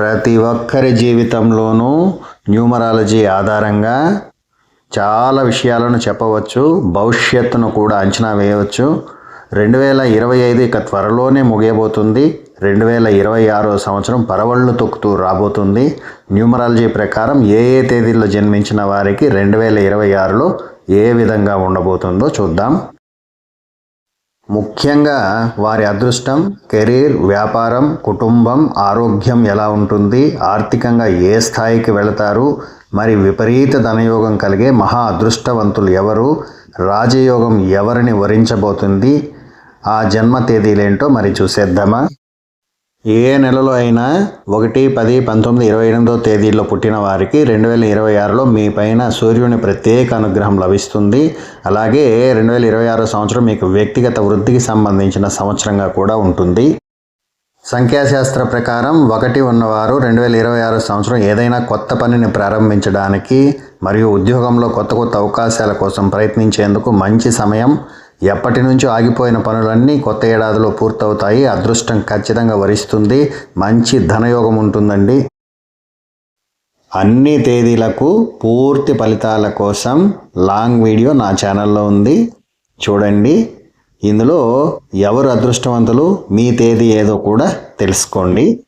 ప్రతి ఒక్కరి జీవితంలోనూ న్యూమరాలజీ ఆధారంగా చాలా విషయాలను చెప్పవచ్చు భవిష్యత్తును కూడా అంచనా వేయవచ్చు. రెండు వేల ఇరవై ఐదు ఇక త్వరలోనే ముగియబోతుంది. రెండు వేల ఇరవై ఆరో సంవత్సరం పరవళ్ళు తొక్కుతూ రాబోతుంది. న్యూమరాలజీ ప్రకారం ఏ ఏ తేదీల్లో జన్మించిన వారికి రెండు వేల ఇరవై ఆరులో ఏ విధంగా ఉండబోతుందో చూద్దాం. ముఖ్యంగా వారి అదృష్టం కెరీర్ వ్యాపారం కుటుంబం ఆరోగ్యం ఎలా ఉంటుంది ఆర్థికంగా ఏ స్థాయికి వెళతారు మరి విపరీత ధనయోగం కలిగే మహా అదృష్టవంతులు ఎవరు రాజయోగం ఎవరిని వరించబోతుంది ఆ జన్మ తేదీలేంటో మరి చూసేద్దామా? ఏ నెలలో అయినా ఒకటి పది పంతొమ్మిది ఇరవై ఎనిమిదో తేదీల్లో పుట్టిన వారికి రెండు వేల ఇరవై ఆరులో మీ పైన సూర్యుని ప్రత్యేక అనుగ్రహం లభిస్తుంది. అలాగే రెండు వేల ఇరవై ఆరో సంవత్సరం మీకు వ్యక్తిగత వృద్ధికి సంబంధించిన సంవత్సరంగా కూడా ఉంటుంది. సంఖ్యాశాస్త్ర ప్రకారం ఒకటి ఉన్నవారు రెండు వేల ఇరవై ఆరు సంవత్సరం ఏదైనా కొత్త పనిని ప్రారంభించడానికి మరియు ఉద్యోగంలో కొత్త కొత్త అవకాశాల కోసం ప్రయత్నించేందుకు మంచి సమయం. ఎప్పటి నుంచో ఆగిపోయిన పనులన్నీ కొత్త ఏడాదిలో పూర్తవుతాయి. అదృష్టం ఖచ్చితంగా వరిస్తుంది. మంచి ధనయోగం ఉంటుందండి. అన్ని తేదీలకు పూర్తి ఫలితాల కోసం లాంగ్ వీడియో నా ఛానల్లో ఉంది. చూడండి. ఇందులో ఎవరు అదృష్టవంతులు మీ తేదీ ఏదో కూడా తెలుసుకోండి.